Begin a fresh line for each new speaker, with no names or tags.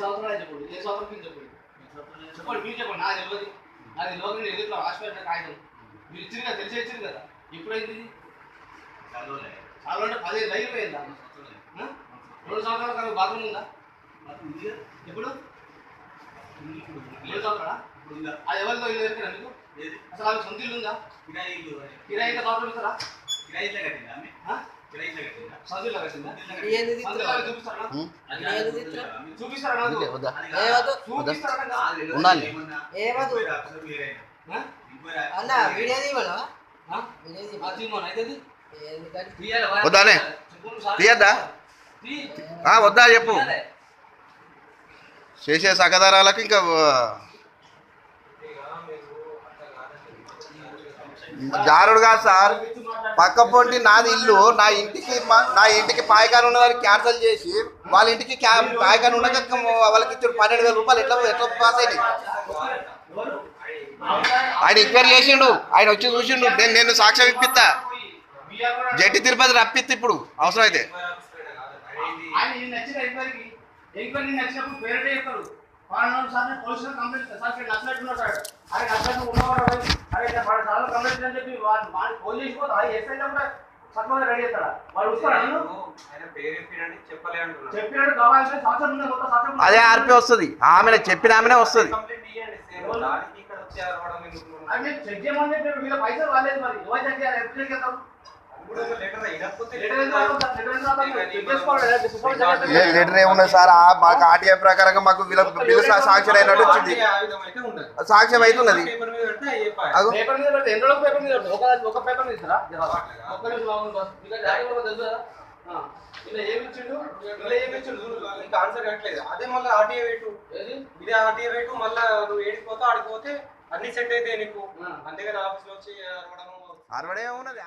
సంవత్సరాలు చెప్పండి ఏ సంవత్సరం కింద చెప్పండి చెప్పండి మీరు చెప్పండి. నాకు తెలియదు నాకు తెలియదు నేను ఎదుట్లో రాసిపోయిన కాగితం మీరు ఇచ్చింది తెలిసి ఇచ్చింది కదా. ఎప్పుడైంది చాలా అంటే పదిహేను లైన్ పోయిందా? రెండు సంవత్సరాల కాలం బాత్రూమ్ ఉందా? ఎప్పుడు? ఏడు సంవత్సరాలా? అది ఎవరితో ఇల్లు దొరికినా మీకు? అసలు ఆమె సొంత ఇల్లు ఉందా? కిరాయి ఇల్లు కిరాయి బాత్రూమ్ ఇస్తారా కిరాయి కట్టిందా
ఉండాలి.
అన్న వీడియో
వద్దానే? తీయద్దా? వద్దా చెప్పు చేసే సగదారాలకు ఇంకా జారుడు కాదు సార్ పక్క పొంటి నాది ఇల్లు నా ఇంటికి మా- నా ఇంటికి పాయకాన్ ఉన్నదాన్ని క్యాన్సల్ చేసి వాళ్ళ ఇంటికి క్యా ఉండక వాళ్ళకి ఇచ్చాడు పన్నెండు వేల రూపాయలు. ఎట్లా ఎట్లా పాస్ అయింది ఆయన ఎంక్వైరీ చేసిండు ఆయన వచ్చి చూసిండు నేను నేను సాక్ష్యం ఇప్పిస్తా
బియ్యం
జట్టి తిరుపతి రప్పిస్తా ఇప్పుడు అవసరం అయితే
ఎంక్వైరీ నచ్చినప్పుడు కంప్లైంట్ సార్ నచ్చినట్టున్నాడు సార్లు కంప్లైంట్ అని చెప్పి వాడు వాడు ఫోన్ చేసిపోతా ఎస్ఐ కూడా సత్వంగా రెడీ చేస్తాడా? వాడు వస్తాడా నన్ను?
చెప్పలే అంటున్నా
చెప్పినాడు కావాలంటే సంవత్సరం ముందే మొత్తం సంవత్సరం
అదే ఆర్పి వస్తుంది. ఆమె చెప్పిన ఆమెనే వస్తుంది.
చెక్ చేయమని చెప్పి వీళ్ళ పైసలు రాలేదు మరి. ఎవరు చెక్ చేయాలి? ఎప్పుడు చెక్ చేస్తాం
లెటర్
ఏమున్నది సార్ ఆ మాకు ఆర్టీఐ ప్రకారంగా మాకు వీళ్ళకి బిల్లు సా- సాంక్షన్ అయినట్టు వచ్చింది. సాక్ష్యం అవుతున్నది అగు.
పేపర్ మీద పెడితే ఎన్ని రోజులు పేపర్ మీద? ఒక ఒక పేపర్ మీద ఇస్తారా ఒక్క నిమిషం ఆగండి బాస్. ఇంకా డాడీ కూడా తెలుసు? కదా ఆ. ఇలా చూడు
ఇంకా ఆన్సర్ కట్టలేదు. అదే మళ్ళీ ఆర్టీఏ రేటు
ఏది?
ఇదే ఆర్టీఏ రేటు మళ్ళీ నువ్వు ఏడిపోతే ఆడిపోతే అన్ని సెట్ అయితే నీకు.
ఆ.
అంతేగాని ఆఫీస్లో వచ్చి అరవడం
అరవడే ఉన్నది.